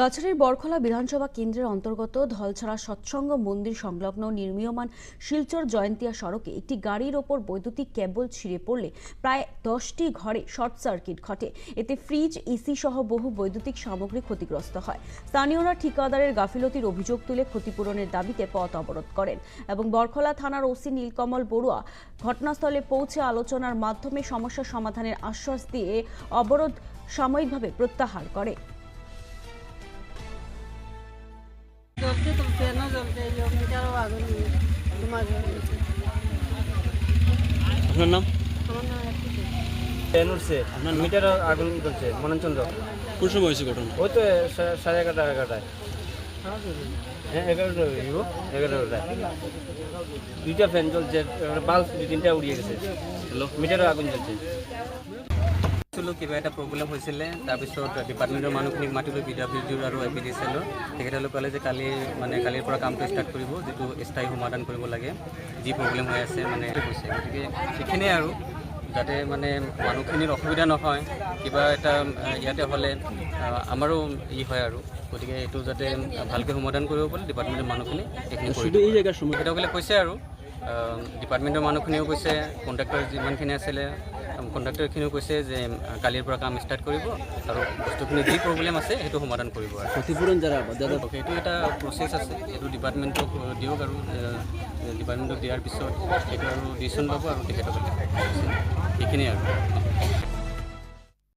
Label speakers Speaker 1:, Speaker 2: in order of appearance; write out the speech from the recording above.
Speaker 1: কাছাড়ের বরখলা বিধানসভা কেন্দ্রের অন্তর্গত ধলছড়া সৎসঙ্গ মন্দির সংলগ্ন নির্মীয়মান শিলচর জয়ন্তিয়া সড়কে একটি গাড়ির ওপর বৈদ্যুতিক কেবল ছিঁড়ে পড়লে প্রায় দশটি ঘরে শর্ট সার্কিট ঘটে। এতে ফ্রিজ, এসি সহ বহু বৈদ্যুতিক সামগ্রী ক্ষতিগ্রস্ত হয়। স্থানীয়রা ঠিকাদারের গাফিলতির অভিযোগ তুলে ক্ষতিপূরণের দাবিতে পথ অবরোধ করেন এবং বরখলা থানার ওসি নীলকমল বড়ুয়া ঘটনাস্থলে পৌঁছে আলোচনার মাধ্যমে সমস্যা সমাধানের আশ্বাস দিয়ে অবরোধ সাময়িকভাবে প্রত্যাহার করে।
Speaker 2: ফ্যানও জ্বলছে এই মিটারও আগুন তোমার
Speaker 3: আপনার নাম?
Speaker 2: আমার নাম
Speaker 3: ট্রেন উঠছে আপনার মিটার আগুন জ্বলছে মননচন্দ্র।
Speaker 4: কোন সময় হয়েছে ঘটনা?
Speaker 3: ওই তো সাড়ে এগারোটা এগারোটায়। হ্যাঁ এগারোটা হইব এগারোটায় দুইটা ফ্যান জ্বলছে বাল্ব তিনটা উড়িয়ে গেছে। মিটারও আগুন জ্বলছে
Speaker 5: ছিল কিবা এটা প্ৰব্লেম হৈছিলে। তাৰপিছত ডিপাৰ্টমেণ্টৰ মানুহখিনিক মাতিলোঁ বি ডাব্লিউ ডিৰ আৰু এ পি ডি চি এলৰ তেখেতসকলে ক'লে যে কালি মানে কালিৰ পৰা কামটো ষ্টাৰ্ট কৰিব, যিটো স্থায়ী সমাধান কৰিব লাগে, যি প্ৰব্লেম হৈ আছে মানে কৈছে গতিকে সেইখিনিয়ে আৰু, যাতে মানে মানুহখিনিৰ অসুবিধা নহয়, কিবা এটা ইয়াতে হ'লে আমাৰো ই হয় আৰু। গতিকে এইটো যাতে ভালকৈ সমাধান কৰিব পাৰে ডিপাৰ্টমেণ্টৰ মানুহখিনি তেখেতসকলে কৈছে আৰু ডিপাৰ্টমেণ্টৰ মানুহখিনিও কৈছে কণ্ট্ৰাক্টৰ যিমানখিনি আছিলে কণ্ট্ৰাক্টৰখিনিও কৈছে যে কালিৰ পৰা কাম ষ্টাৰ্ট কৰিব আৰু বস্তুখিনি যি প্ৰব্লেম আছে সেইটো সমাধান কৰিব আৰু।
Speaker 4: যাৰা
Speaker 5: সেইটো এটা প্ৰচেছ আছে সেইটো ডিপাৰ্টমেণ্টক দিয়ক আৰু ডিপাৰ্টমেণ্টক দিয়াৰ পিছত সেইটো আৰু ডিচিশ্যন ল'ব আৰু তেখেতসকলে। সেইখিনিয়ে আৰু।